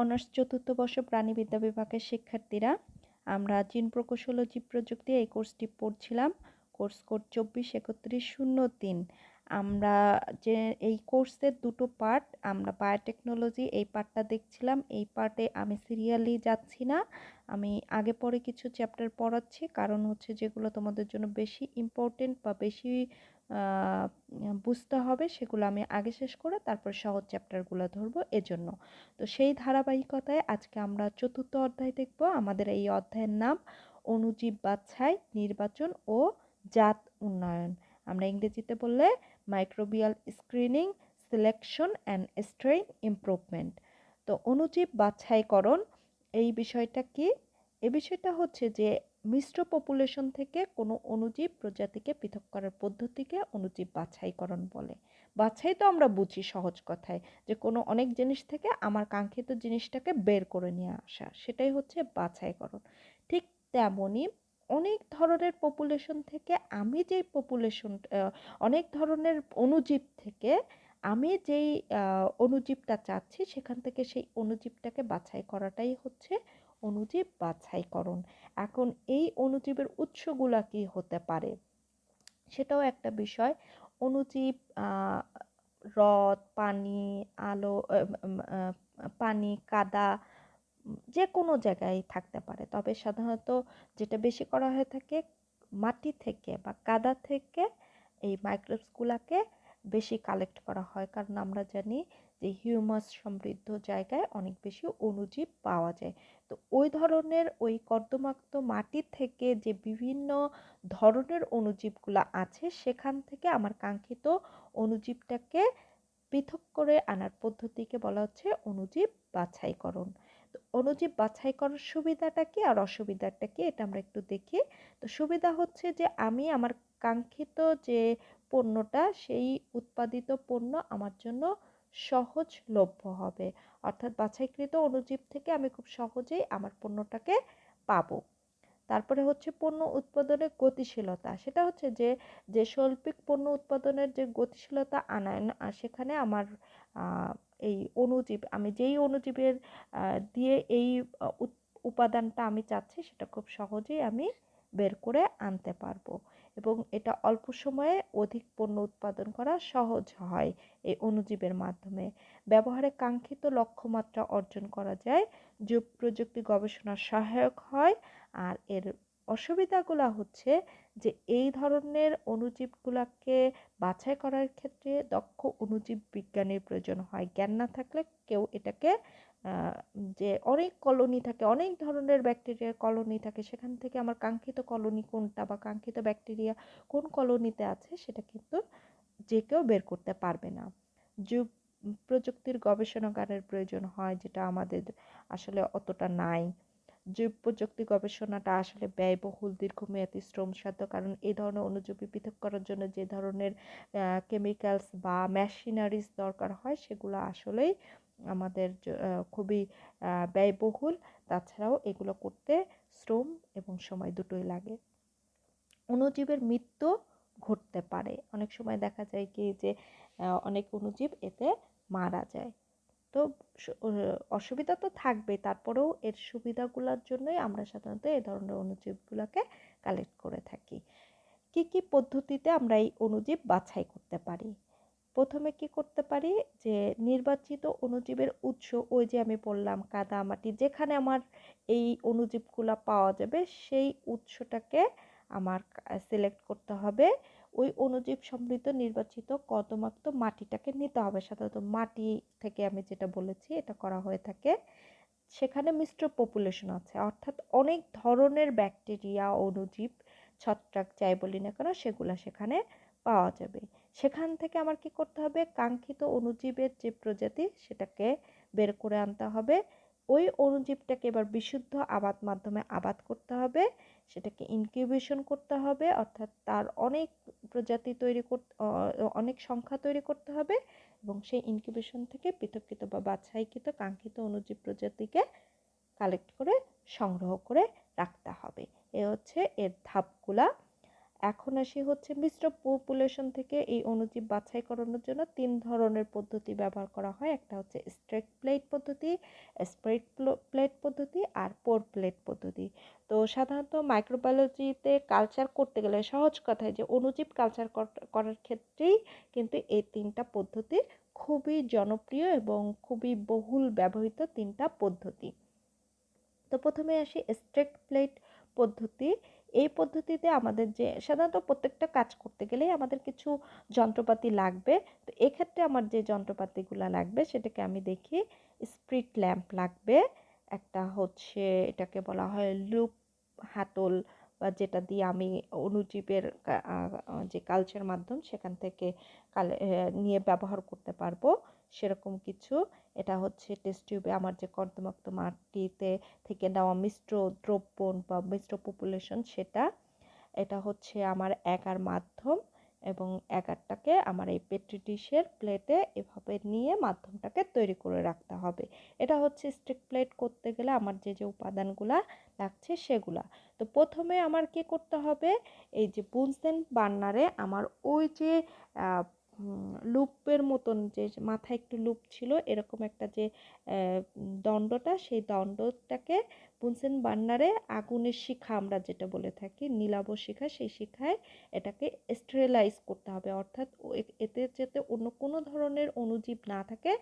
Honours চতুর্থ বর্ষ প্রাণীবিদ্যা বিভাগের শিক্ষার্থীরা, আমরা জিন প্রকৌশল ও জীব প্রযুক্তি এই কোর্সটি পড়ছিলাম। কোর্স কোড চব্বিশ একত্রিশ শূন্য তিন। আমরা যে এই কোর্সের দুটো পার্ট, আমরা বায়োটেকনোলজি এই পার্টটা দেখছিলাম। এই পার্টে আমি সিরিয়ালি যাচ্ছি না। আমি আগে পরে কিছু চ্যাপ্টার পড়াচ্ছি, কারণ হচ্ছে যেগুলো তোমাদের জন্য বেশি ইম্পর্টেন্ট বা বেশি বুঝতে হবে, সেগুলো আমি আগে শেষ করে তারপর সহজ চ্যাপ্টারগুলো ধরবো এজন্য। তো সেই ধারাবাহিকতায় আজকে আমরা চতুর্থ অধ্যায় দেখব। আমাদের এই অধ্যায়ের নাম অণুজীব বাছাই, নির্বাচন ও জাত উন্নয়ন। আমরা ইংরেজিতে বললে microbial screening selection and strain improvement তো অণুজীব বাছাইকরণ, এই বিষয়টা কি? এ বিষয়টা হচ্ছে যে মিশ্র পপুলেশন থেকে কোনো অণুজীব প্রজাতিকে পৃথক করার পদ্ধতিকে অণুজীব বাছাইকরণ বলে। বাছাই তো আমরা বুঝি সহজ কথায় যে কোনো অনেক জিনিস থেকে আমার কাঙ্ক্ষিত জিনিসটাকে বের করে নিয়ে আসা, সেটাই হচ্ছে বাছাইকরণ। ঠিক তেমনই অনেক ধরনের পপুলেশন থেকে আমি যেই পপুলেশন অনেক ধরনের অণুজীব থেকে আমি যেই অণুজীবটা চাচ্ছি, সেখান থেকে সেই অণুজীবটাকে বাছাই করাটাই হচ্ছে অণুজীব বাছাইকরণ এখন এই অণুজীবের উৎসগুলা কি হতে পারে? সেটাও একটা বিষয়। অণুজীব রদ পানি, আলো পানি, কাদা, যে কোনো জায়গায় থাকতে পারে। তবে সাধারণত যেটা বেশি করা হয়ে থাকে মাটি থেকে বা কাদা থেকে এই মাইক্রোবসগুলোকে বেশি কালেক্ট করা হয়। কারণ আমরা জানি যে হিউমাস সমৃদ্ধ জায়গায় অনেক বেশি অণুজীব পাওয়া যায়। তো ওই ধরনের ওই কর্দমাক্ত মাটি থেকে যে বিভিন্ন ধরনের অণুজীবগুলো আছে, সেখান থেকে আমার কাঙ্ক্ষিত অণুজীবটাকে পৃথক করে আনার পদ্ধতিকে বলা হচ্ছে অণুজীব বাছাইকরণ। তো অণুজীব বাছাই করার সুবিধাটা কি আর অসুবিধাটা কি? এটা আমরা একটু দেখি। তো সুবিধা হচ্ছে যে আমি আমার কাঙ্ক্ষিত যে পণ্যটা সেই উৎপাদিত পণ্য আমার জন্য সহজলভ্য হবে। অর্থাৎ বাছাইকৃত অণুজীব থেকে আমি খুব সহজেই আমার পণ্যটাকে পাবো। তারপরে হচ্ছে পণ্য উৎপাদনের গতিশীলতা। সেটা হচ্ছে যে যে শৈল্পিক পণ্য উৎপাদনের যে গতিশীলতা আনায়ন সেখানে আমার এই অণুজীব, আমি যেই অণুজীবের দিয়ে এই উপাদানটা আমি চাচ্ছি, সেটা খুব সহজেই আমি বের করে আনতে পারব। এবং এটা অল্প সময়ে অধিক পণ্য উৎপাদন করা সহজ হয় এই অণুজীবের মাধ্যমে। ব্যবহারে কাঙ্ক্ষিত লক্ষ্যমাত্রা অর্জন করা যায়, যুগ প্রযুক্তি গবেষণার সহায়ক হয়, আর এর অসুবিধাগুলো হচ্ছে যে এই ধরনের অণুজীবগুলোকে বাছাই করার ক্ষেত্রে দক্ষ অণুজীব বিজ্ঞানীর প্রয়োজন হয়। জ্ঞান না থাকলে কেউ এটাকে যে অনেক কলোনি থাকে, অনেক ধরনের ব্যাকটেরিয়ার কলোনি থাকে। সেখান থেকে আমার কাঙ্ক্ষিত কলোনি কোনটা বা কাঙ্ক্ষিত ব্যাকটেরিয়া কোন কলোনিতে আছে সেটা কিন্তু যে কেউ বের করতে পারবে না। যুগ প্রযুক্তির গবেষণাগারের প্রয়োজন হয় যেটা আমাদের আসলে অতটা নাই। জীব প্রযুক্তি গবেষণাটা আসলে ব্যয়বহুল, দীর্ঘমেয়াদী, শ্রমসাধ্য, কারণ এই ধরনের অণুজীবী পৃথক করার জন্য যে ধরনের কেমিক্যালস বা মেশিনারিজ দরকার হয় সেগুলো আসলেই আমাদের খুবই ব্যয়বহুল। তাছাড়াও এগুলো করতে শ্রম এবং সময় দুটোই লাগে। অণুজীবের মৃত্যু ঘটতে পারে। অনেক সময় দেখা যায় কি যে অনেক অণুজীব এতে মারা যায়। তো অসুবিধা তো থাকবে। তারপরেও এর সুবিধাগুলোর জন্যই আমরা সাধারণত এই ধরনের অণুজীবগুলোকে কালেক্ট করে থাকি। কি কি পদ্ধতিতে আমরা এই অণুজীব বাছাই করতে পারি? প্রথমে কি করতে পারি? যে নির্বাচিত অণুজীবের উৎস, ওই যে আমি বললাম কাদা মাটি, যেখানে আমার এই অণুজীবগুলো পাওয়া যাবে, সেই উৎসটাকে আমার সিলেক্ট করতে হবে। ওই অণুজীব সমৃদ্ধ নির্বাচিত কদমাক্ত মাটিটাকে নিতে হবে। সাধারণত মাটি থেকে আমি যেটা বলেছি, এটা করা হয়ে থাকে। সেখানে মিশ্র পপুলেশন আছে। অর্থাৎ অনেক ধরনের ব্যাকটেরিয়া অণুজীব, ছত্রাক, যাই বলি না কেন, সেগুলো সেখানে পাওয়া যাবে। সেখান থেকে আমার কি করতে হবে? কাঙ্ক্ষিত অণুজীবের যে প্রজাতি, সেটাকে বের করে আনতে হবে। ওই অণুজীবটাকে এবার বিশুদ্ধ আবাদ মাধ্যমে আবাদ করতে হবে। সেটাকে ইনকিউবেশন করতে হবে। অর্থাৎ তার অনেক প্রজাতি তৈরি করতে অনেক সংখ্যা তৈরি করতে হবে এবং সেই ইনকিউবেশন থেকে পৃথককৃত বা বাছাইকৃত কাঙ্ক্ষিত অনুজীব প্রজাতিকে কালেক্ট করে সংগ্রহ করে রাখতে হবে। এ হচ্ছে এর ধাপগুলা। এখন আসি হচ্ছে মিশ্র পপুলেশন থেকে এই অণুজীব বাছাই করানোর জন্য তিন ধরনের পদ্ধতি ব্যবহার করা হয়। একটা হচ্ছে স্ট্রেট প্লেট পদ্ধতি স্প্রেড প্লেট পদ্ধতি আর পোর প্লেট পদ্ধতি। তো সাধারণত মাইক্রোবায়োলজিতে কালচার করতে গেলে সহজ কথায় যে অণুজীব কালচার করার ক্ষেত্রেই কিন্তু এই তিনটা পদ্ধতি খুবই জনপ্রিয় এবং খুবই বহুল ব্যবহৃত তিনটা পদ্ধতি। তো প্রথমে আসি স্ট্রেট প্লেট পদ্ধতি। এই পদ্ধতিতে আমাদের যে সাধারণত প্রত্যেকটা কাজ করতে গেলেই আমাদের কিছু যন্ত্রপাতি লাগবে। তো এক্ষেত্রে আমার যে যন্ত্রপাতিগুলো লাগবে সেটাকে আমি দেখি। স্প্রিট ল্যাম্প লাগবে। একটা হচ্ছে এটাকে বলা হয় লুপ হাতল বা যেটা দিয়ে আমি অনুজীবের যে কালচার মাধ্যম সেখান থেকে কালে নিয়ে ব্যবহার করতে পারব সেরকম কিছু। এটা হচ্ছে টেস্ট টিউবে আমার যে কর্দমাক্ত মাটিতে থেকে নেওয়া মিশ্র দ্রব্য বা মিশ্র পপুলেশন সেটা। এটা হচ্ছে আমার একার মাধ্যম। এবং একারটাকে আমার এই পেট্রি ডিশের প্লেটে এভাবে নিয়ে মাধ্যমটাকে তৈরি করে রাখতে হবে। এটা হচ্ছে স্টিক প্লেট করতে গেলে আমার যে যে উপাদানগুলা লাগছে সেগুলা। তো প্রথমে আমার কি করতে হবে? এই যে বুনসেন বার্নারে আমার ওই যে লুপের মতন যে মাথায় একটু লুপ ছিল এরকম একটা যে দণ্ডটা সেই দণ্ডটাকে বুনসেন বার্নারে আগুনের শিখা আমরা যেটা বলে থাকি, নীলাভ শিখা, সেই শিখায় এটাকে স্টেরিলাইজ করতে হবে। অর্থাৎ এতে যাতে অন্য কোনো ধরনের অণুজীব না থাকে,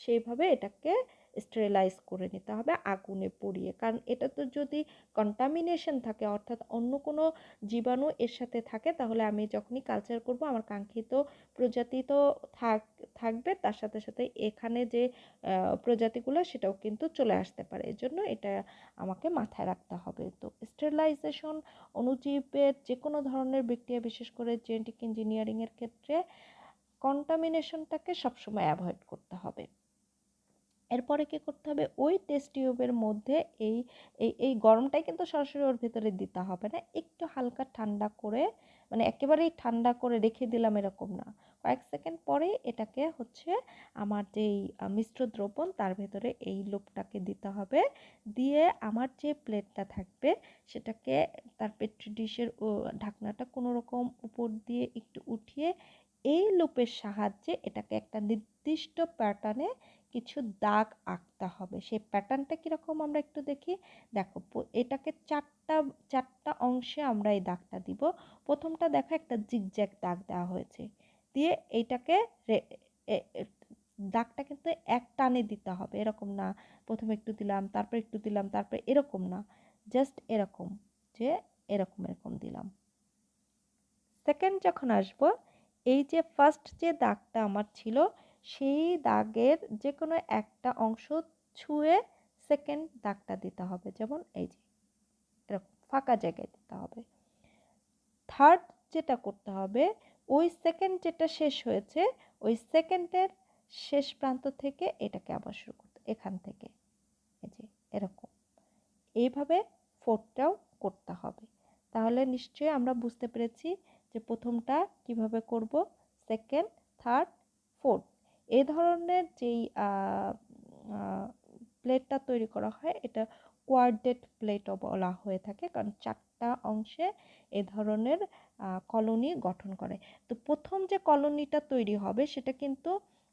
সেইভাবে এটাকে স্টেরিলাইজ করে নিতে হবে, আগুনে পুড়িয়ে। কারণ এটা তো যদি কন্টামিনেশন থাকে, অর্থাৎ অন্য কোনো জীবাণু এর সাথে থাকে, তাহলে আমি যখনই কালচার করব, আমার কাঙ্ক্ষিত প্রজাতি তো থাক, থাকবে, তার সাথে সাথে এখানে যে প্রজাতিগুলো, সেটাও কিন্তু চলে আসতে পারে। এজন্য এটা আমাকে মাথায় রাখতে হবে। তো স্টেরিলাইজেশন অণুজীবের যে কোনো ধরনের বিক্রিয়া বিশেষ করে জেনেটিক ইঞ্জিনিয়ারিংয়ের ক্ষেত্রে কন্টামিনেশনটাকে সবসময় অ্যাভয়েড করতে হবে। এরপরে কী করতে হবে? ওই টেস্ট টিউবের মধ্যে এই এই গরমটাই কিন্তু সরাসরি ওর ভেতরে দিতে হবে না। একটু হালকা ঠান্ডা করে মানে একেবারেই ঠান্ডা করে রেখে দিলাম এরকম না। কয়েক সেকেন্ড পরে এটাকে হচ্ছে আমার যেই মিশ্র দ্রবণ তার ভেতরে এই লোপটাকে দিতে হবে। দিয়ে আমার যে প্লেটটা থাকবে সেটাকে তার পেট্রি ডিশের ঢাকনাটা কোনো রকম উপর দিয়ে একটু উঠিয়ে এই লোপের সাহায্যে এটাকে একটা নির্দিষ্ট প্যাটার্নে কিছু দাগ আঁকতে হবে। সেই প্যাটার্নটা কীরকম আমরা একটু দেখি? দেখো এটাকে চারটা চারটা অংশে আমরা এই দাগটা দিব। প্রথমটা দেখো একটা জিগজ্যাগ দাগ দেওয়া হয়েছে। দিয়ে এইটাকে দাগটা কিন্তু এক টানে দিতে হবে। এরকম না, প্রথমে একটু দিলাম, তারপর একটু দিলাম, তারপর এরকম না। জাস্ট এরকম, যে এরকম এরকম দিলাম। সেকেন্ড যখন আসব, এই যে ফার্স্ট যে দাগটা আমার ছিল সেই দাগের যে কোনো একটা অংশ ছুঁয়ে সেকেন্ড দাগটা দিতে হবে। যেমন এই যে, এরকম ফাঁকা জায়গায় দিতে হবে। থার্ড যেটা করতে হবে, ওই সেকেন্ড যেটা শেষ হয়েছে, ওই সেকেন্ডের শেষ প্রান্ত থেকে এটাকে আবার শুরু করতে, এখান থেকে। এই যে, এরকম। এইভাবে ফোর্থটাও করতে হবে। তাহলে নিশ্চয়ই আমরা বুঝতে পেরেছি যে প্রথমটা কীভাবে করব সেকেন্ড থার্ড ফোর্থ এই ধরনের যেই প্লেটটা তৈরি করা হয়, এটা কোয়ার্ডেট প্লেটও বলা হয়ে থাকে। কারণ চারটা অংশে এ ধরনের কলোনি গঠন করে। তো প্রথম যে কলোনিটা তৈরি হবে, সেটা কিন্তু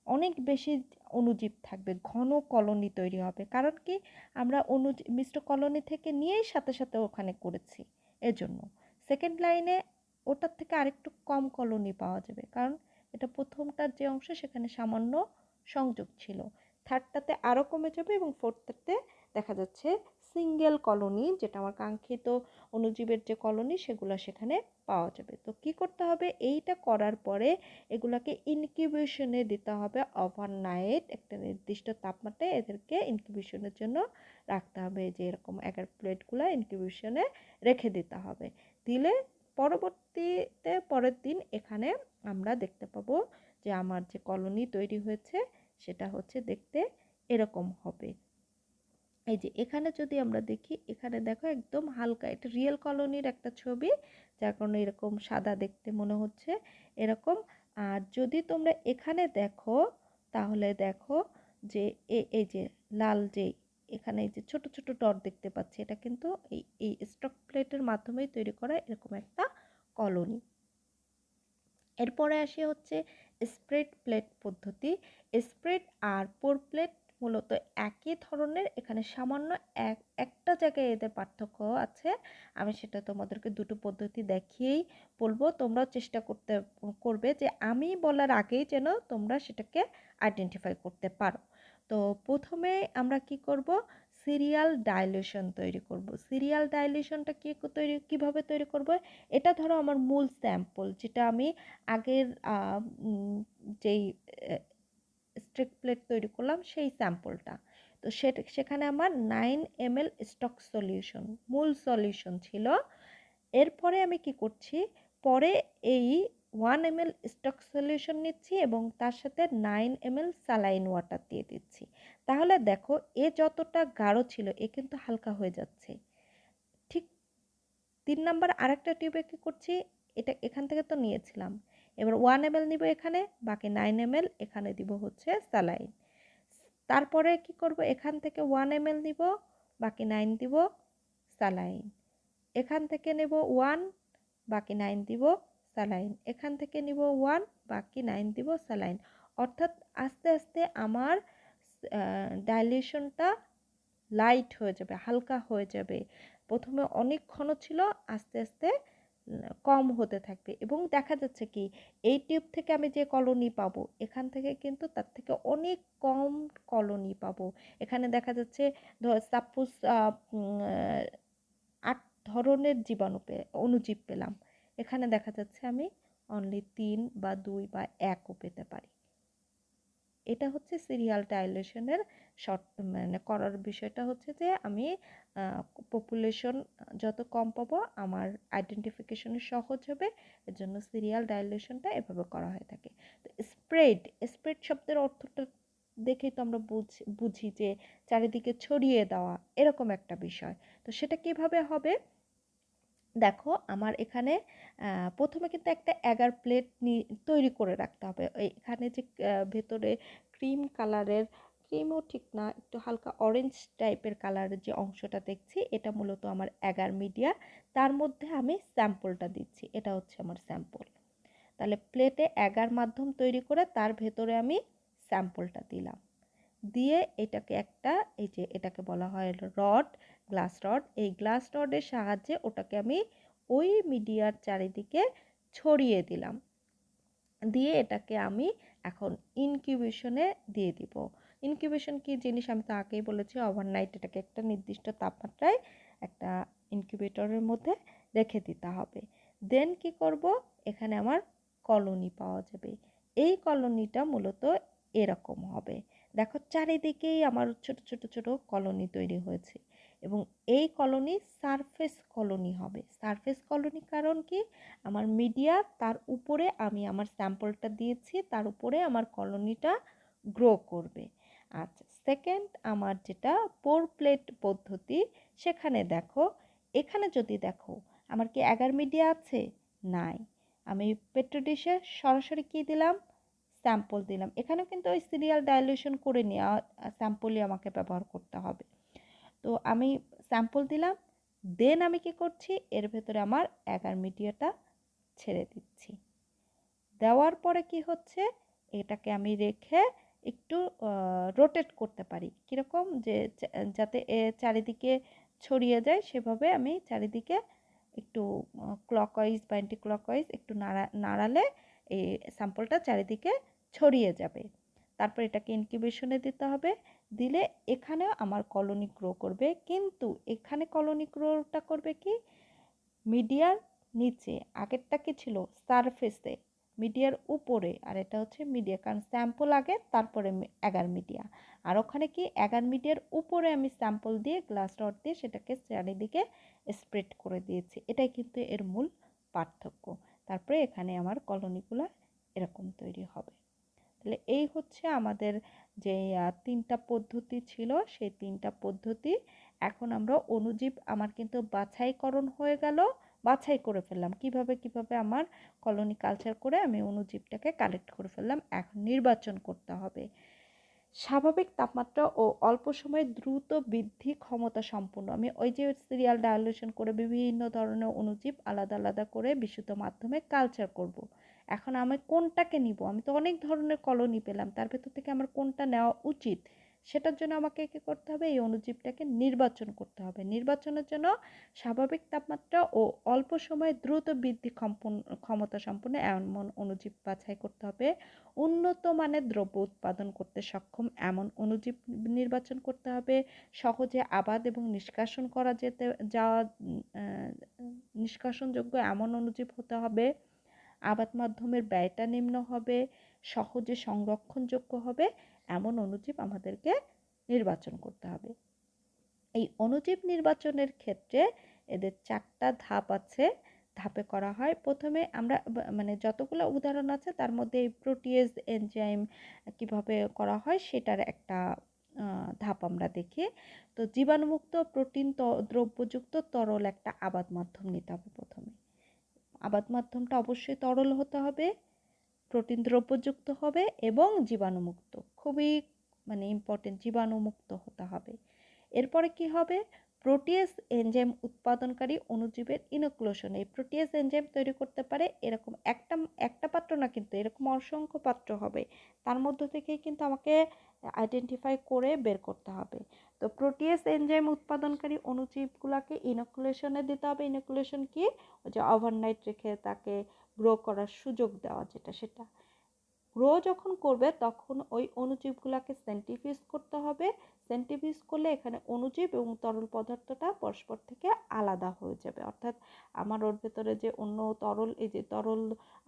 অনেক বেশি অণুজীব থাকবে, ঘন কলোনি তৈরি হবে। কারণ কি? আমরা অনুজীব মিশ্র কলোনি থেকে নিয়েই সাথে সাথে ওখানে করেছি, এজন্য। সেকেন্ড লাইনে ওটার থেকে আরেকটু কম কলোনি পাওয়া যাবে। কারণ এটা প্রথমটার যে অংশ সেখানে সামান্য সংযোগ ছিল। থার্ডটাতে আরও কমে যাবে এবং ফোর্থটাতে দেখা যাচ্ছে সিঙ্গেল কলোনি যেটা আমার কাঙ্ক্ষিত অণুজীবের যে কলোনি সেগুলো সেখানে পাওয়া যাবে। তো কি করতে হবে? এইটা করার পরে এগুলাকে ইনকিউবেশনে দিতে হবে। ওভার নাইট একটা নির্দিষ্ট তাপমাত্রায় এদেরকে ইনকিউবেশনের জন্য রাখতে হবে। যে এরকম এগার প্লেটগুলো ইনকিউবেশনে রেখে দিতে হবে। দিলে পরবর্তীতে পরের দিন এখানে আমরা দেখতে পাবো যে আমার যে কলোনি তৈরি হয়েছে সেটা হচ্ছে দেখতে এরকম হবে। এই যে এখানে যদি আমরা দেখি, এখানে দেখো একদম হালকা, এটা রিয়েল কলোনির একটা ছবি, যার কারণে এরকম সাদা দেখতে মনে হচ্ছে এরকম। আর যদি তোমরা এখানে দেখো, তাহলে দেখো যে এই যে লাল যেই এখানে এই যে ছোট ছোট ডট দেখতে পাচ্ছি, এটা কিন্তু এই এই স্টক প্লেটের মাধ্যমেই তৈরি করা এরকম একটা কলোনি। এরপরে আসি হচ্ছে স্প্রেড প্লেট পদ্ধতি। স্প্রেড আর পোর প্লেট মূলত একই ধরনের, এখানে সামান্য এক, একটা জায়গায় এদের পার্থক্য আছে। আমি সেটা তোমাদেরকে দুটো পদ্ধতি দেখিয়েই বলব। তোমরাও চেষ্টা করতে, করবে যে আমি বলার আগেই যেন তোমরা সেটাকে আইডেন্টিফাই করতে পারো। তো প্রথমে আমরা কি করব? সিরিয়াল ডাইলেশন তৈরি করব। সিরিয়াল ডাইলেশনটা কী তৈরি, কীভাবে তৈরি করব? এটা ধরো আমার মূল স্যাম্পল, যেটা আমি আগের যেই স্ট্রিক প্লেট তৈরি করলাম সেই স্যাম্পলটা। তো সেখানে আমার nine M L stock solution, মূল সলিউশন ছিল। এরপরে আমি কি করছি? পরে এই one M L stock solution নিচ্ছি এবং তার সাথে nine M L saline water দিয়ে দিচ্ছি। তাহলে দেখো, এ যতটা গাঢ় ছিল, এ কিন্তু হালকা হয়ে যাচ্ছে। ঠিক তিন নাম্বার আরেকটা টিউবে কী করছি, এটা এখান থেকে তো নিয়েছিলাম। এবার ওয়ান এম এল নিব এখানে, বাকি নাইন এম এল এখানে দিব হচ্ছে স্যালাইন তারপরে কি করব, এখান থেকে ওয়ান এম এল নিব, বাকি নাইন দিব স্যালাইন এখান থেকে নেব ওয়ান বাকি নাইন দিব স্যালাইন। এখান থেকে নিব ওয়ান বাকি নাইন দিব স্যালাইন। অর্থাৎ আস্তে আস্তে আমার ডাইলেশনটা লাইট হয়ে যাবে, হালকা হয়ে যাবে। প্রথমে অনেক ছিল, আস্তে আস্তে কম হতে থাকবে। এবং দেখা যাচ্ছে কি, এই টিউব থেকে আমি যে কলোনি পাবো, এখান থেকে কিন্তু তার থেকে অনেক কম কলোনি পাবো। এখানে দেখা যাচ্ছে সাপোজ আট ধরনের জীবাণু পে অণুজীব পেলাম। এখানে দেখা যাচ্ছে আমি অনলি তিন বা দুই বা একও পেতে পারি। এটা হচ্ছে সিরিয়াল ডাইলেশনের শর্ট মানে করার বিষয়টা হচ্ছে যে আমি পপুলেশন যত কম পাবো আমার আইডেন্টিফিকেশনে সহজ হবে, এর জন্য সিরিয়াল ডাইলেশনটা এভাবে করা হয়ে থাকে। তো স্প্রেড স্প্রেড শব্দের অর্থটা দেখেই তো আমরা বুঝি বুঝি যে চারিদিকে ছড়িয়ে দেওয়া এরকম একটা বিষয়। তো সেটা কীভাবে হবে? দেখো আমার এখানে প্রথমে কিন্তু একটা অ্যাগার প্লেট তৈরি করে রাখতে হবে। এখানে যে ভেতরে ক্রিম কালারের ক্রিমও ঠিক না, একটু হালকা অরেঞ্জ টাইপের কালারের যে অংশটা দেখছি, এটা মূলত আমার অ্যাগার মিডিয়া তার মধ্যে আমি স্যাম্পলটা দিচ্ছি, এটা হচ্ছে আমার স্যাম্পল তাহলে প্লেটে অ্যাগার মাধ্যম তৈরি করে তার ভেতরে আমি স্যাম্পলটা দিলাম। দিয়ে এটাকে একটা, এই যে এটাকে বলা হয় রড গ্লাস রড। এই গ্লাস রডের সাহায্যে ওটাকে আমি ওই মিডিয়ার চারিদিকে ছড়িয়ে দিলাম। দিয়ে এটাকে আমি এখন ইনকিউবেশনে দিয়ে দিব। ইনকিউবেশন কি জিনিস? আমি তো আগেই বলেছি ওভারনাইট এটাকে একটা নির্দিষ্ট তাপমাত্রায় একটা ইনকিউবেটরের মধ্যে রেখে দিতে হবে। দেন কি করব? এখানে আমার কলোনি পাওয়া যাবে। এই কলোনিটা মূলত এরকম হবে। দেখো, চারিদিকেই আমার ছোট ছোট ছোট কলোনি তৈরি হয়েছে। এবং এই কলোনি সারফেস কলোনি হবে। সারফেস কলোনি কারণ কি? আমার মিডিয়া তার উপরে আমি আমার স্যাম্পলটা দিয়েছি, তার উপরে আমার কলোনিটা গ্রো করবে। আচ্ছা সেকেন্ড আমার যেটা পোর প্লেট পদ্ধতি, সেখানে দেখো, এখানে যদি দেখো, আমার কি এগার মিডিয়া আছে? নাই। আমি পেট্রোডিশে সরাসরি কী দিলাম? স্যাম্পল দিলাম। এখানেও কিন্তু ওই সিরিয়াল ডাইলিউশন করে নেওয়া স্যাম্পলই আমাকে ব্যবহার করতে হবে। তো আমি স্যাম্পল দিলাম দেন আমি কি করছি? এর ভেতরে আমার এগার মিডিয়াটা ছেড়ে দিচ্ছি। দেওয়ার পরে কি হচ্ছে? এটাকে আমি রেখে একটু রোটেট করতে পারি। কীরকম? যে যাতে এ চারিদিকে ছড়িয়ে যায়, সেভাবে আমি চারিদিকে একটু ক্লকওয়াইজ বা অ্যান্টি ক্লকওয়াইজ একটু নাড়া, নাড়ালে এই স্যাম্পলটা চারিদিকে ছড়িয়ে যাবে। তারপর এটাকে ইনকিউবেশনে দিতে হবে। দিলে এখানেও আমার কলোনি গ্রো করবে। কিন্তু এখানে কলোনি গ্রোটা করবে কি? মিডিয়ার নিচে, আগেরটা কি ছিল? সারফেসে মিডিয়ার উপরে, আর এটা হচ্ছে মিডিয়া কারণ স্যাম্পল আগে, তারপরে এগার মিডিয়া আর ওখানে কি? এগার মিডিয়ার উপরে আমি স্যাম্পল দিয়ে গ্লাস রড দিয়ে সেটাকে চারিদিকে স্প্রেড করে দিয়েছি। এটাই কিন্তু এর মূল পার্থক্য। তারপরে এখানে আমার কলোনিগুলো এরকম তৈরি হবে। তাহলে এই হচ্ছে আমাদের যে তিনটা পদ্ধতি ছিল, সেই তিনটা পদ্ধতি এখন আমরা অনুজীব আমার কিন্তু বাছাইকরণ হয়ে গেল, বাছাই করে ফেললাম। কীভাবে কীভাবে আমার কলোনি কালচার করে আমি অনুজীবটাকে কালেক্ট করে ফেললাম, এখন নির্বাচন করতে হবে। স্বাভাবিক তাপমাত্রা ও অল্প সময়ে দ্রুত বৃদ্ধি ক্ষমতা সম্পন্ন। আমি ওই যে সিরিয়াল ডায়ালুশন করে বিভিন্ন ধরনের অনুজীব আলাদা আলাদা করে বিশুদ্ধ মাধ্যমে কালচার করব। এখন আমি কোনটাকে নিব? আমি তো অনেক ধরনের কলোনি পেলাম, তার ভেতর থেকে আমার কোনটা নেওয়া উচিত? সেটার জন্য আমাকে কী করতে হবে? এই অণুজীবটাকে নির্বাচন করতে হবে। নির্বাচনের জন্য স্বাভাবিক তাপমাত্রা ও অল্প সময়ে দ্রুত বৃদ্ধি ক্ষমতা সম্পন্ন এমন অণুজীব বাছাই করতে হবে। উন্নত মানের দ্রব্য উৎপাদন করতে সক্ষম এমন অণুজীব নির্বাচন করতে হবে। সহজে আবাদ এবং নিষ্কাশন করা যেতে, যাওয়া নিষ্কাশনযোগ্য এমন অণুজীব হতে হবে। আবাদ মাধ্যমের ব্যয়টা নিম্ন হবে, সহজে সংরক্ষণযোগ্য হবে, এমন অনুজীব আমাদেরকে নির্বাচন করতে হবে। এই অনুজীব নির্বাচনের ক্ষেত্রে এদের চারটা ধাপ আছে, ধাপে করা হয়। প্রথমে আমরা মানে যতগুলো উদাহরণ আছে, তার মধ্যে এই প্রোটিয়েজ এনজাইম কীভাবে করা হয়, সেটার একটা ধাপ আমরা দেখি। তো জীবাণুমুক্ত প্রোটিন দ্রব্যযুক্ত তরল একটা আবাদ মাধ্যম নিতে হবে প্রথমে। আবাদ মাধ্যমটা অবশ্যই তরল হতে হবে, প্রোটিন দ্রব্যযুক্ত হবে এবং জীবাণুমুক্ত। খুবই মানে ইম্পর্টেন্ট জীবাণুমুক্ত হতে হবে। এরপরে কি হবে? প্রোটিয়াস এনজাইম উৎপাদনকারী অণুজীবের ইনোকুলেশন এই প্রোটিয়াস এনজাইম তৈরি করতে পারে এরকম একটা একটা পাত্র না কিন্তু এরকম অসংখ্য পাত্র হবে। তার মধ্য থেকেই কিন্তু আমাকে আইডেন্টিফাই করে বের করতে হবে। তো প্রোটিয়াস এনজাইম উৎপাদনকারী অণুজীবগুলোকে ইনোকুলেশনে দিতে হবে। ইনোকুলেশন কি? যে ওভারনাইট রেখে তাকে গ্রো করার সুযোগ দেওয়া যেটা, সেটা। গ্রো যখন করবে, তখন ওই অণুজীবগুলোকে সেন্টিফিউজ করতে হবে। সেন্টিফিউজ করলে এখানে অণুজীব এবং তরল পদার্থটা পরস্পর থেকে আলাদা হয়ে যাবে। অর্থাৎ আমার ওর ভেতরে যে অন্য তরল, এই যে তরল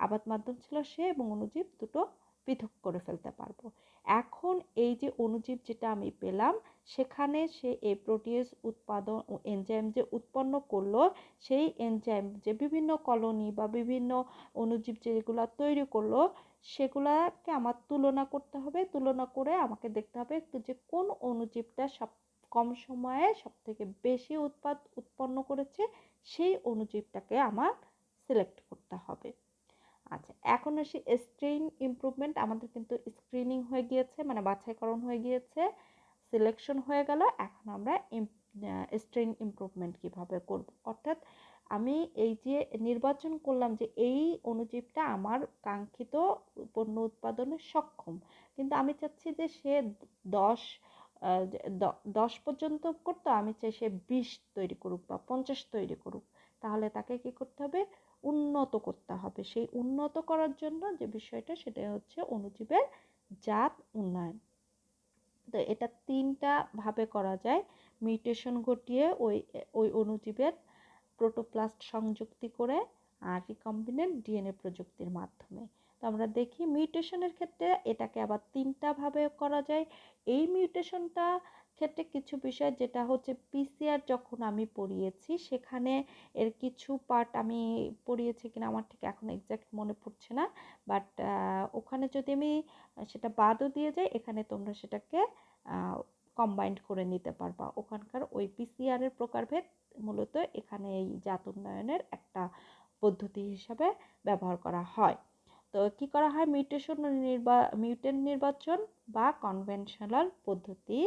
আবাদ মাধ্যম ছিল সে এবং অণুজীব দুটো পৃথক করে ফেলতে পারব। এখন এই যে অণুজীব যেটা আমি পেলাম, সেখানে সে এই প্রোটিয়েস উৎপাদন এনজাইম যে উৎপন্ন করল, সেই এনজাইম যে বিভিন্ন কলোনি বা বিভিন্ন অণুজীব যেগুলো তৈরি করল সেগুলাকে আমার তুলনা করতে হবে, তুলনা করে আমাকে দেখতে হবে যে কোন অণুজীবটা সব কম সময়ে সব থেকে বেশি উৎপাদ, উৎপন্ন করেছে, সেই অণুজীবটাকে আমার সিলেক্ট করতে হবে। আচ্ছা এখন আসি স্ট্রেইন ইমপ্রুভমেন্ট আমাদের কিন্তু স্ক্রিনিং হয়ে গিয়েছে মানে বাছাইকরণ হয়ে গিয়েছে সিলেকশন হয়ে গেল, এখন আমরা স্ট্রেইন ইমপ্রুভমেন্ট কীভাবে করব? অর্থাৎ আমি এই যে নির্বাচন করলাম যে এই অণুজীবটা আমার কাঙ্ক্ষিত পণ্য উৎপাদনে সক্ষম। কিন্তু আমি চাচ্ছি যে সে দশ দশ পর্যন্ত করতো, আমি চাই সে বিশ তৈরি করুক বা পঞ্চাশ তৈরি করুক। তাহলে তাকে কি করতে হবে? উন্নত করতে হবে। সেই উন্নত করার জন্য যে বিষয়টা সেটা হচ্ছে অণুজীবের জাত উন্নয়ন। তো এটা তিনটা ভাবে করা যায়। মিউটেশন ঘটিয়ে ওই ওই অণুজীবের প্রোটোপ্লাস্ট সংযুক্তি করে আর রিকম্বিনেন্ট ডিএনএ প্রযুক্তির মাধ্যমে। তো আমরা দেখি মিউটেশনের ক্ষেত্রে এটাকে আবার তিনটাভাবে করা যায়। এই মিউটেশনটা ক্ষেত্রে কিছু বিষয় যেটা হচ্ছে পিসিআর যখন আমি পড়িয়েছি, সেখানে এর কিছু পার্ট আমি পড়িয়েছি কিনা আমার ঠিক এখন এক্স্যাক্ট মনে পড়ছে না। বাট ওখানে যদি আমি সেটা বাদও দিয়ে যাই, এখানে তোমরা সেটাকে কম্বাইন্ড করে নিতে পারবা। ওখানকার ওই পিসিআরের প্রকারভেদ মূলত এখানে এই জাত উন্নয়নের একটা পদ্ধতি হিসাবে ব্যবহার করা হয়। তো কি করা হয়? মিউটেশন নির্বা মিউটেন্ট নির্বাচন বা কনভেনশনাল পদ্ধতি।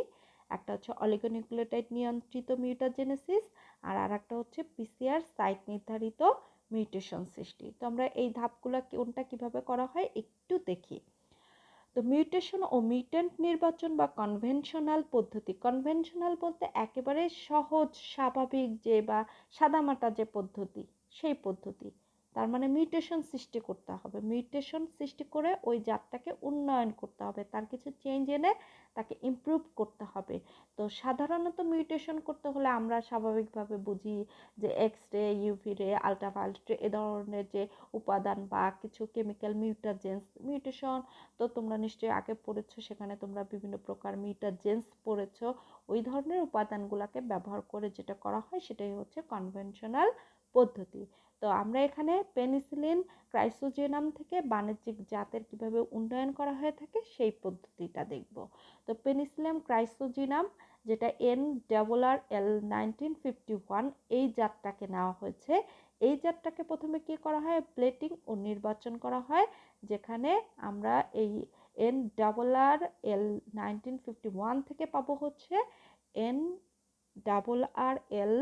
একটা হচ্ছে অলিগোনিউক্লিওটাইড নিয়ন্ত্রিত মিউটাজেনেসিস আর আর একটা হচ্ছে পিসিআর সাইট নির্ধারিত মিউটেশন সৃষ্টি। তো আমরা এই ধাপগুলো কোনটা কীভাবে করা হয় একটু দেখি। তো মিউটেশন ও মিউটেন্ট নির্বাচন বা কনভেনশনাল পদ্ধতি কনভেনশনাল বলতে একেবারে সহজ, স্বাভাবিক যে বা সাদামাটা যে পদ্ধতি, সেই পদ্ধতি। তার মানে মিউটেশন সৃষ্টি করতে হবে। মিউটেশন সৃষ্টি করে ওই জাতটাকে উন্নয়ন করতে হবে। তার কিছু চেঞ্জ এনে তাকে ইমপ্রুভ করতে হবে। তো সাধারণত মিউটেশন করতে হলে আমরা স্বাভাবিকভাবে বুঝি যে এক্স রে ইউভি রে আলট্রাভায়োলেট রে এ ধরনের যে উপাদান বা কিছু কেমিক্যাল মিউটাজেন্স মিউটেশন তো তোমরা নিশ্চয়ই আগে পড়েছো, সেখানে তোমরা বিভিন্ন প্রকার মিউটাজেন্স পড়েছো। ওই ধরনের উপাদানগুলোকে ব্যবহার করে যেটা করা হয় সেটাই হচ্ছে কনভেনশনাল পদ্ধতি। তো আমরা এখানে পেনিসিলিন ক্রাইসোজেনাম থেকে বাণিজ্যিক জাতের কীভাবে উন্নয়ন করা হয়ে থাকে সেই পদ্ধতিটা দেখব। তো পেনিসিলিয়াম ক্রাইসোজিনাম যেটা N double R L nineteen fifty one এই জাতটাকে নেওয়া হয়েছে। এই জাতটাকে প্রথমে কি করা হয়? প্লেটিং ও নির্বাচন করা হয়, যেখানে আমরা এই N double R L nineteen fifty one থেকে পাবো হচ্ছে N double R L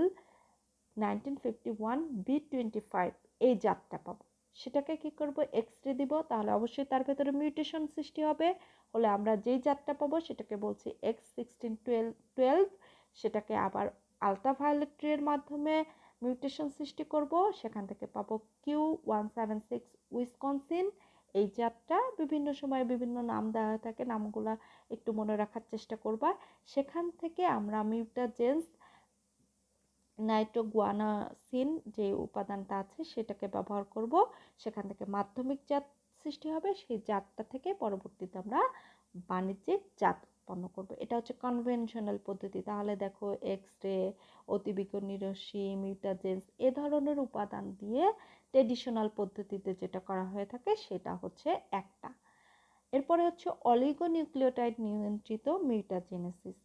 nineteen fifty one B twenty five এই জাতটা পাবো। সেটাকে কি করব? এক্স রে দিব, তাহলে অবশ্যই তার ভেতরে মিউটেশন সৃষ্টি হবে। হলে আমরা যেই জাতটা পাবো, সেটাকে বলছি এক্স সিক্সটিন টুয়েলভ টুয়েলভ সেটাকে আবার আলট্রাভায়োলেট রের মাধ্যমে মিউটেশন সৃষ্টি করব। সেখান থেকে পাবো Q one seven six Wisconsin এই জাতটা বিভিন্ন সময়ে বিভিন্ন নাম দেওয়া হয়ে থাকে, নামগুলা একটু মনে রাখার চেষ্টা করবা। সেখান থেকে আমরা মিউটাজেন্স নাইট্রোগুয়ানাসিন যে উপাদানটা আছে সেটাকে ব্যবহার করব। সেখান থেকে মাধ্যমিক জাত সৃষ্টি হবে। সেই জাতটা থেকে পরবর্তীতে আমরা বাণিজ্যিক জাত উৎপন্ন করব। এটা হচ্ছে কনভেনশনাল পদ্ধতি। তাহলে দেখো এক্স রে অতিবিকর্ণী রশ্মি মিউটাজেন্স এ ধরনের উপাদান দিয়ে ট্রেডিশনাল পদ্ধতিতে যেটা করা হয়ে থাকে সেটা হচ্ছে একটা। এরপরে হচ্ছে অলিগোনিউক্লিওটাইড নিয়ন্ত্রিত মিউটাজেনেসিস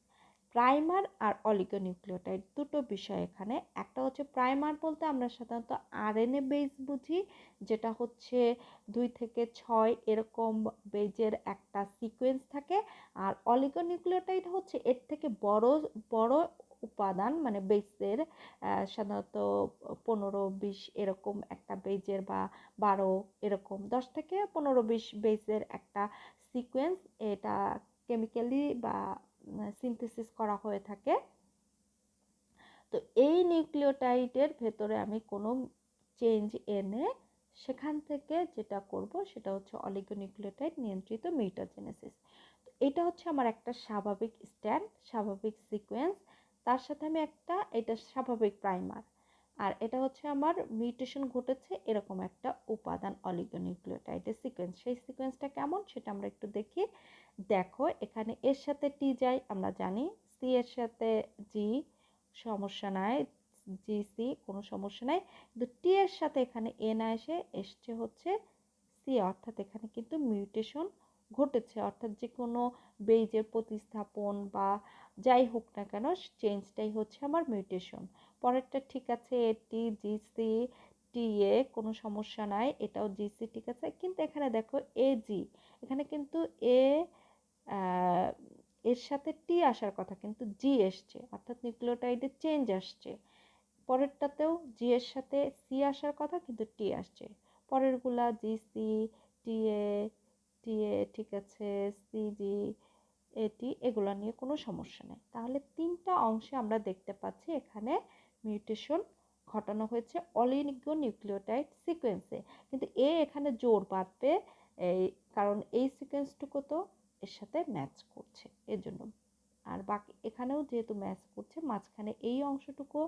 প্রাইমার আর অলিগোনিউক্লিওটাইড দুটো বিষয় এখানে। একটা হচ্ছে প্রাইমার বলতে আমরা সাধারণত আরএনএ বেস বুঝি, যেটা হচ্ছে দুই থেকে ছয় এরকম বেজের একটা সিকোয়েন্স থাকে। আর অলিগোনিউক্লিওটাইড হচ্ছে এর থেকে বড় বড় উপাদান মানে বেসের সাধারণত পনেরো, বিশ এরকম একটা বেজের বা বারো এরকম, দশ থেকে পনেরো, বিশ বেজের একটা সিকোয়েন্স। এটা কেমিক্যালি বা সিনথেসিস করা হয়ে থাকে। তো এই নিউক্লিওটাইডের ভেতরে আমি কোনো চেঞ্জ এনে সেখান থেকে যেটা করব সেটা হচ্ছে অলিগোনিউক্লিওটাইড নিয়ন্ত্রিত মিউটাজেনেসিস এটা হচ্ছে আমার একটা স্বাভাবিক স্ট্যান্ড স্বাভাবিক সিকোয়েন্স তার সাথে আমি একটা, এটা স্বাভাবিক প্রাইমার আর এটা হচ্ছে আমার মিউটেশন ঘটেছে এরকম একটা উপাদান অলিগোনিউক্লিওটাইডের সিকোয়েন্স সেই সিকোয়েন্সটা কেমন সেটা আমরা একটু দেখি। দেখো, এখানে এর সাথে টি যাই আমরা জানি সি এর সাথে জি সমস্যা নাই জি সি কোনো সমস্যা নাই। কিন্তু টি এর সাথে এখানে এন এসে এসছে হচ্ছে সি অর্থাৎ এখানে কিন্তু মিউটেশন ঘটেছে। অর্থাৎ যে কোনো বেইজের প্রতিস্থাপন বা যাই হোক না কেন চেঞ্জটাই হচ্ছে আমার মিউটেশন পরেরটা ঠিক আছে এটি জিসি টি, এ, কোনো সমস্যা নাই, এটাও জিসি ঠিক আছে। কিন্তু এখানে দেখো, এ, জি, এখানে কিন্তু এ এর সাথে টি আসার কথা, কিন্তু জি এসছে, অর্থাৎ নিউক্লিওটাইডে চেঞ্জ আসছে। পরেরটাতেও জি এর সাথে সি আসার কথা, কিন্তু টি আসছে। পরেরগুলা জি, সি, টি, এ টি, এ, ঠিক আছে, সি, জি এটি এগুলো নিয়ে কোনো সমস্যা নেই। তাহলে তিনটা অংশে আমরা দেখতে পাচ্ছি এখানে মিউটেশন ঘটানো হয়েছে অলিগো নিউক্লিওটাইড সিকোয়েন্সে। কিন্তু এ এখানে জোর বাঁধবে, এই কারণ এই সিকোয়েন্সটুকু তো এর সাথে ম্যাচ করছে, এর জন্য। আর বাকি এখানেও যেহেতু ম্যাচ করছে, মাঝখানে এই অংশটুকু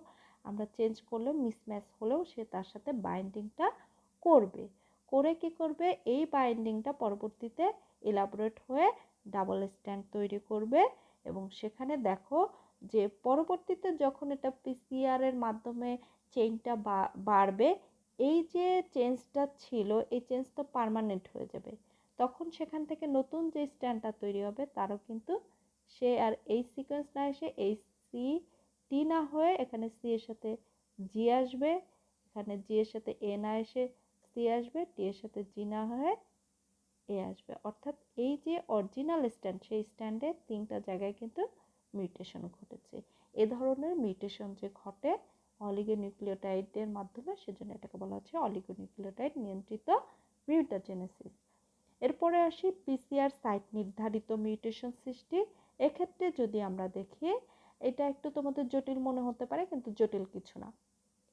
আমরা চেঞ্জ করলেও মিসম্যাচ হলেও সে তার সাথে বাইন্ডিংটা করবে। করে কি করবে? এই বাইন্ডিংটা পরবর্তীতে এলাবোরেট হয়ে ডাবল স্ট্যান্ড তৈরি করবে এবং সেখানে দেখো যে পরবর্তীতে যখন এটা পিসিআর এর মাধ্যমে চেইনটা বাড়বে, এই যে চেঞ্জটা ছিল, এই চেঞ্জ তো পারমানেন্ট হয়ে যাবে। তখন সেখান থেকে নতুন যে স্ট্যান্ডটা তৈরি হবে, তারও কিন্তু সে আর এই সিকোয়েন্স না এসে এই সি টি না হয়ে এখানে সি এর সাথে জি আসবে, এখানে জি এর সাথে এ না এসে সি আসবে টি এর সাথে জি না হয়ে এ আসবে। অর্থাৎ এই যে অরিজিনাল স্ট্যান্ড সেই স্ট্যান্ডে তিনটা জায়গায় কিন্তু মিউটেশন ঘটেছে। এ ধরনের মিউটেশন যে ঘটে অলিগোনিউক্লিওটাইডের মাধ্যমে, সেজন্য এটাকে বলা হচ্ছে অলিগোনিউক্লিওটাইড নিয়ন্ত্রিত মিউটাজেনেসিস এরপরে আসি পিসিআর সাইট নির্ধারিত মিউটেশন সৃষ্টি। এক্ষেত্রে যদি আমরা দেখি, এটা একটু তোমাদের জটিল মনে হতে পারে, কিন্তু জটিল কিছু না।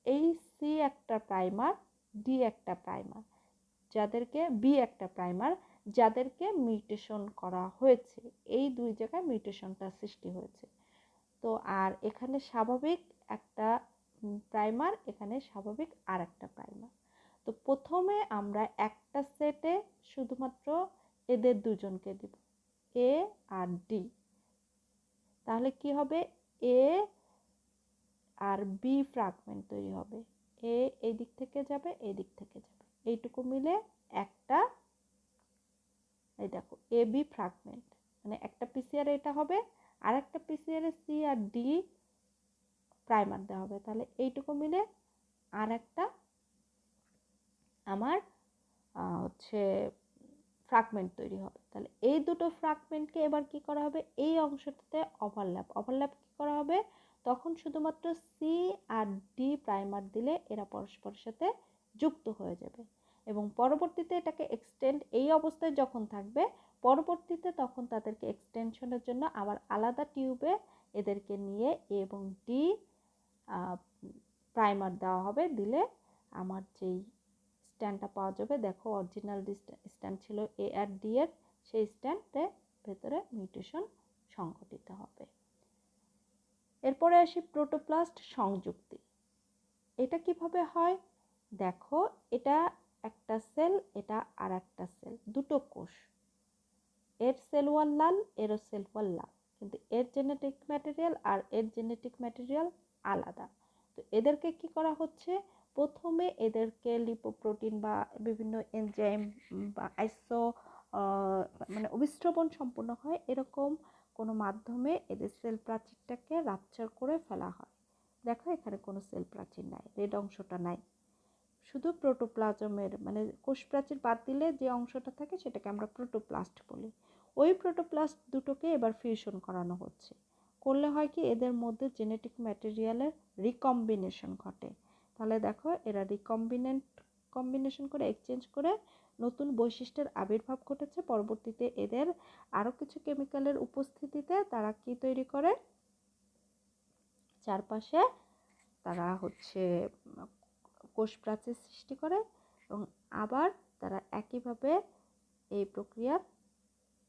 এই সি একটা প্রাইমার ডি একটা প্রাইমার যাদেরকে বি একটা প্রাইমার যাদেরকে মিউটেশন করা হয়েছে, এই দুই জায়গায় মিউটেশনটা সৃষ্টি হয়েছে। তো আর এখানে স্বাভাবিক একটা প্রাইমার এখানে স্বাভাবিক আর একটা প্রাইমার তো প্রথমে আমরা একটা সেটে শুধুমাত্র এদের দুজনকে দিব এ আর ডি তাহলে কি হবে? এ আর বি ফ্রাগমেন্ট তৈরি হবে। এ এই দিক থেকে যাবে এই দিক থেকে যাবে। এইটুকু মিলে একটা এই দেখো এ বি ফ্রাগমেন্ট মানে একটা পিসিআর এটা হবে আর একটা পিসিআরে সি আর ডি প্রাইমার দেওয়া হবে। তাহলে এইটুকু মিলে আর একটা আমার হচ্ছে ফ্রাগমেন্ট তৈরি হবে। তাহলে এই দুটো ফ্রাগমেন্টকে এবার কি করা হবে? এই অংশটাতে ওভারল্যাপ ওভারল্যাপ কি করা হবে? তখন শুধুমাত্র সি আর ডি প্রাইমার দিলে এরা পরস্পরের সাথে যুক্ত হয়ে যাবে। এবং পরবর্তীতে এটাকে এক্সটেন্ড এই অবস্থায় যখন থাকবে, পরবর্তীতে তখন তাদেরকে এক্সটেনশনের জন্য আবার আলাদা টিউবে এদেরকে নিয়ে এ এবং ডি প্রাইমার দেওয়া হবে। দিলে আমার যেই স্ট্যান্ডটা পাওয়া যাবে, দেখো অরিজিনাল স্ট্যান্ড ছিল এ আর ডি এর, সেই স্ট্যান্ডে ভেতরে মিউটেশন সংঘটিত হবে। এরপরে আসি প্রোটোপ্লাস্ট সংযুক্তি। এটা কীভাবে হয়? দেখো, এটা একটা সেল, এটা আর একটা সেল, দুটো কোষ। এর সেল ওয়াল লাল, এরও সেল ওয়াল লাল। কিন্তু এর জেনেটিক ম্যাটেরিয়াল আর এর জেনেটিক ম্যাটেরিয়াল আলাদা। তো এদেরকে কি করা হচ্ছে? প্রথমে এদেরকে লিপোপ্রোটিন বা বিভিন্ন এনজাইম বা আইসো মানে অবিশ্রবণ সম্পূর্ণ হয়, এরকম কোনো মাধ্যমে এদের সেল প্রাচীরটাকে রাপচার করে ফেলা হয়। দেখো এখানে কোনো সেল প্রাচীর নাই রেড অংশটা নাই। শুধু প্রোটোপ্লাজমের মানে কোষ প্রাচীর বাদ দিলে যে অংশটা থাকে সেটাকে আমরা প্রোটোপ্লাস্ট বলি। ওই প্রোটোপ্লাস্ট দুটোকে এবার ফিউশন করানো হচ্ছে। করলে হয় কি, এদের মধ্যে জেনেটিক ম্যাটেরিয়ালের রিকম্বিনেশন ঘটে। তাহলে দেখো, এরা রিকম্বিনেন্ট কম্বিনেশন করে এক্সচেঞ্জ করে নতুন বৈশিষ্ট্যের আবির্ভাব ঘটেছে। পরবর্তীতে এদের আরও কিছু কেমিক্যালের উপস্থিতিতে তারা কি তৈরি করে? চারপাশে তারা হচ্ছে কোষ প্রাচীর সৃষ্টি করে এবং আবার তারা একইভাবে এই প্রক্রিয়ার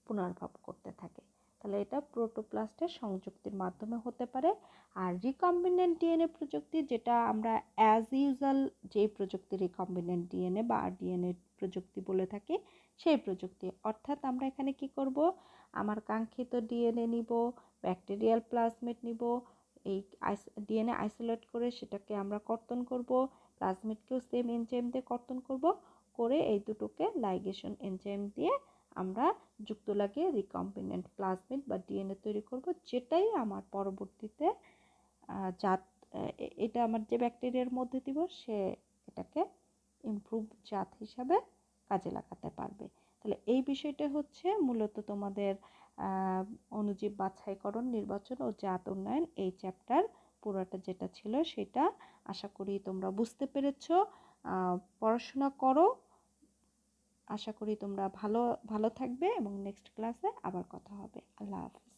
পুনর্ভাব করতে থাকে। তাহলে এটা প্রোটোপ্লাস্টের সংযুক্তির মাধ্যমে হতে পারে। আর রিকম্বিনেন্ট ডিএনএ প্রযুক্তি যেটা আমরা অ্যাজ ইউজাল যে প্রযুক্তি রিকম্বিনেন্ট ডিএনএ বা ডিএনএ প্রযুক্তি বলে থাকি, সেই প্রযুক্তি। অর্থাৎ আমরা এখানে কি করব? আমার কাঙ্ক্ষিত ডিএনএ নিব ব্যাকটেরিয়াল প্লাজমেট নিব, এই ডিএনএ আইসোলেট করে সেটাকে আমরা কর্তন করব প্লাজমিডকেও সেম এনজাইম দিয়ে কর্তন করব। করে এই দুটোকে লাইগেশন এনজাইম দিয়ে আমরা যুক্ত লাগিয়ে রিকম্বিনেন্ট প্লাজমিড বা ডিএনএ তৈরি করব, যেটাই আমার পরবর্তীতে জাত এটা আমার যে ব্যাকটেরিয়ার মধ্যে দিব, সে এটাকে ইমপ্রুভ জাত হিসাবে কাজে লাগাতে পারবে। তাহলে এই বিষয়টা হচ্ছে মূলত তোমাদের অনুজীব বাছাইকরণ, নির্বাচন ও জাত উন্নয়ন এই চ্যাপ্টার পুরোটা যেটা ছিল সেটা আশা করি তোমরা বুঝতে পেরেছ। পড়াশোনা করো। আশা করি তোমরা ভালো ভালো থাকবে এবং নেক্সট ক্লাসে আবার কথা হবে। আল্লাহ হাফিজ।